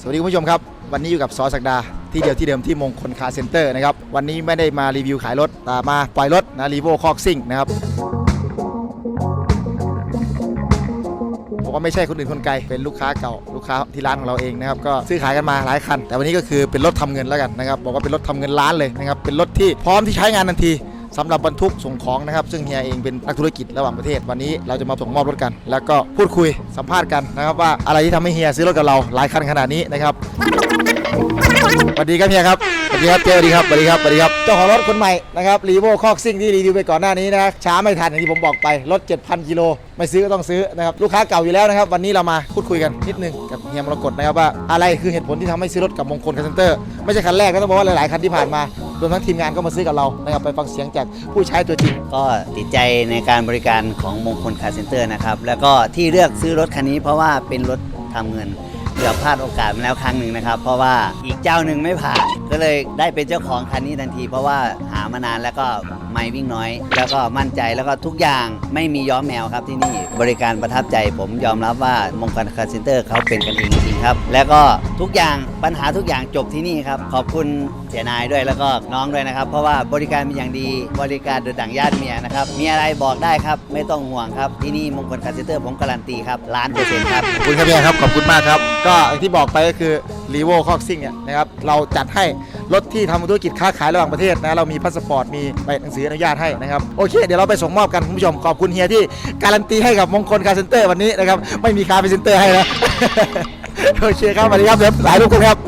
สวัสดีคุณผู้ชมครับ วันนี้อยู่กับซอสักดา ที่เดียวที่เดิมที่มงคลคาเซ็นเตอร์นะครับ วันนี้ไม่ได้มารีวิวขายรถแต่มาปล่อยรถนะรีโวคอกซิ่งนะครับบอกว่าไม่ใช่คนอื่นคนไกล เป็นลูกค้าเก่าลูกค้าที่ร้านของเราเองนะครับก็ซื้อขายกันมาหลายคัน แต่วันนี้ก็คือเป็นรถทำเงินแล้วกันนะครับบอกว่าเป็นรถทำเงินล้านเลยนะครับเป็นรถที่พร้อมที่ใช้งานทันที สำหรับบรรทุกส่งของนะครับซึ่งเฮียเองเป็นนักธุรกิจระหว่างประเทศ วันนี้เราจะมาส่งมอบรถกัน แล้วก็พูดคุยสัมภาษณ์กันนะครับว่าอะไรที่ทำให้เฮียซื้อรถกับเราหลายคันขนาดนี้นะครับสวัสดีครับเฮียครับสวัสดีครับเจสวัสดีครับสวัสดีครับสวัสดีครับเจ้าของรถคนใหม่นะครับรีโวคอกซิ่งที่รีวิวไปก่อนหน้านี้นะช้าไม่ทันอย่างที่ผมบอกไปรถ 7,000 กิโลไม่ซื้อก็ต้องซื้อนะครับลูกค้าเก่าอยู่แล้วนะครับ วันนี้เรามาพูดคุยกันนิดนึงกับเฮียมรกตนะครับว่าอะไรคือเหตุผลที่ทำให้ซื้อรถกับมงคลคาร์เซนเตอร์ไม่ใช่คันแรกก็ต้องบอกว่าหลายๆคันที่ผ่านมา รวมทั้งทีมงานก็มาซื้อกับเรานะครับไปฟังเสียงจากผู้ใช้ตัวจริง ก็ติดใจในการบริการของมงคลคาร์เซ็นเตอร์นะครับ แล้วก็ที่เลือกซื้อรถคันนี้เพราะว่าเป็นรถทำเงินเกือบพลาดโอกาสมาแล้วครั้งหนึ่งนะครับ เพราะว่าอีกเจ้าหนึ่งไม่ผ่าน ก็เลยได้เป็นเจ้าของคันนี้ทันที เพราะว่าหามานานแล้วก็ไม่วิ่งน้อย แล้วก็มั่นใจแล้วก็ทุกอย่างไม่มีย้อมแมวครับที่นี่ บริการประทับใจ ผมยอมรับว่ามงคลคาร์เซ็นเตอร์เขาเป็นกันเองจริงครับ แล้วก็ทุกอย่างปัญหาทุกอย่างจบที่นี่ครับ ขอบคุณเสียนายด้วยแล้วก็น้องด้วยนะครับ เพราะว่าบริการเป็นอย่างดีบริการโดยดั่งญาติเมียนะครับ มีอะไรบอกได้ครับ ไม่ต้องห่วงครับ ที่นี่มงคลคาร์เซ็นเตอร์ผมการันตีครับล้านเปอร์เซ็นต์ครับ ขอบคุณครับพี่ครับขอบคุณมากครับ ก็อย่างที่บอกไปก็คือ รีโวคอกซิ่งเนี่ยนะครับเราจัดให้รถที่ทำธุรกิจค้าขายระหว่างประเทศนะเรามีพาสปอร์ตมีใบหนังสืออนุญาตให้นะครับโอเค เดี๋ยวเราไปส่งมอบกันคุณผู้ชมขอบคุณเฮียที่การันตีให้กับมงคลคาเซนเตอร์วันนี้นะครับไม่มีคาเซนเตอร์ให้นะโอเคครับสวัสดีครับเดี๋ยวหลายทุกคนครับ